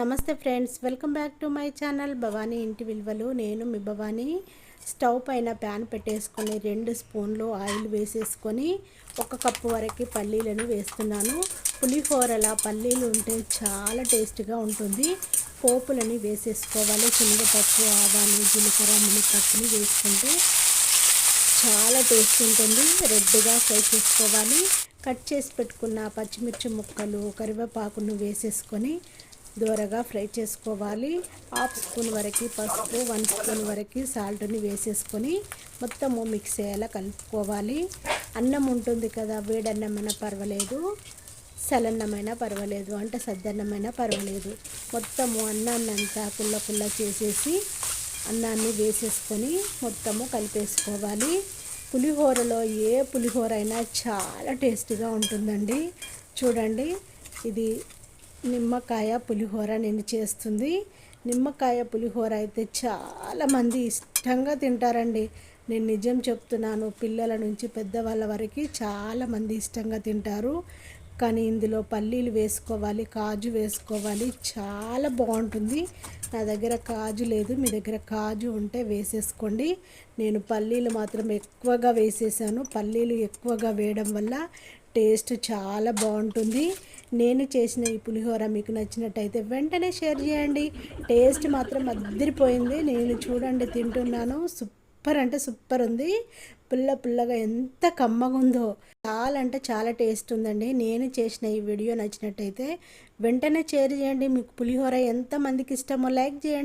నమస్తే friends welcome back to my channel. Bhavani ఇంటి విలువలు. నేను మీ భవానీ. స్టవ్ పైన ప్యాన్ పెట్టేసుకొని రెండు స్పూన్లు ఆయిల్ వేసేసుకొని ఒక కప్పు వరకు పల్లీలను వేస్తున్నాను. పులిహోరలా పల్లీలు ఉంటే చాలా టేస్ట్గా ఉంటుంది. పోపులని వేసేసుకోవాలి. శనగపప్పు ఆవాలు జీలకర్ర మినపప్పుని వేసుకుంటే చాలా టేస్ట్ ఉంటుంది. రెడ్గా ఫ్రై చేసుకోవాలి. కట్ చేసి పెట్టుకున్న పచ్చిమిర్చి ముక్కలు కరివేపాకును వేసేసుకొని దూరగా ఫ్రై చేసుకోవాలి. హాఫ్ స్పూన్ వరకు పసుపు వన్ స్పూన్ వరకు సాల్ట్ని వేసేసుకొని మొత్తము మిక్స్ అయ్యేలా కలుపుకోవాలి. అన్నం ఉంటుంది కదా వేడన్నమైనా పర్వాలేదు సలన్నమైనా పర్వాలేదు అంటే సద్దన్నమైనా పర్వాలేదు. మొత్తము అన్నాన్ని అంతా కుల్ల పుల్ల చేసేసి అన్నాన్ని వేసేసుకొని మొత్తము కలిపేసుకోవాలి. పులిహోరలో ఏ పులిహోర అయినా చాలా టేస్టీగా ఉంటుందండి. చూడండి ఇది నిమ్మకాయ పులిహోర నేను చేస్తుంది. నిమ్మకాయ పులిహోర అయితే చాలామంది ఇష్టంగా తింటారండి. నేను నిజం చెప్తున్నాను పిల్లల నుంచి పెద్దవాళ్ళ వరకు చాలామంది ఇష్టంగా తింటారు. కానీ ఇందులో పల్లీలు వేసుకోవాలి కాజు వేసుకోవాలి చాలా బాగుంటుంది. నా దగ్గర కాజు లేదు. మీ దగ్గర కాజు ఉంటే వేసేసుకోండి. నేను పల్లీలు మాత్రం ఎక్కువగా వేసేసాను. పల్లీలు ఎక్కువగా వేయడం వల్ల టేస్ట్ చాలా బాగుంటుంది. నేను చేసిన ఈ పులిహోర మీకు నచ్చినట్టయితే వెంటనే షేర్ చేయండి. టేస్ట్ మాత్రం అద్దరిపోయింది. నేను చూడండి తింటున్నాను. సూపర్ అంటే సూపర్ ఉంది. పుల్ల పుల్లగా ఎంత కమ్మగా ఉందో. చాలా అంటే చాలా టేస్ట్ ఉందండి. నేను చేసిన ఈ వీడియో నచ్చినట్టయితే వెంటనే షేర్ చేయండి. మీకు పులిహోర ఎంతమందికి ఇష్టమో లైక్ చేయండి.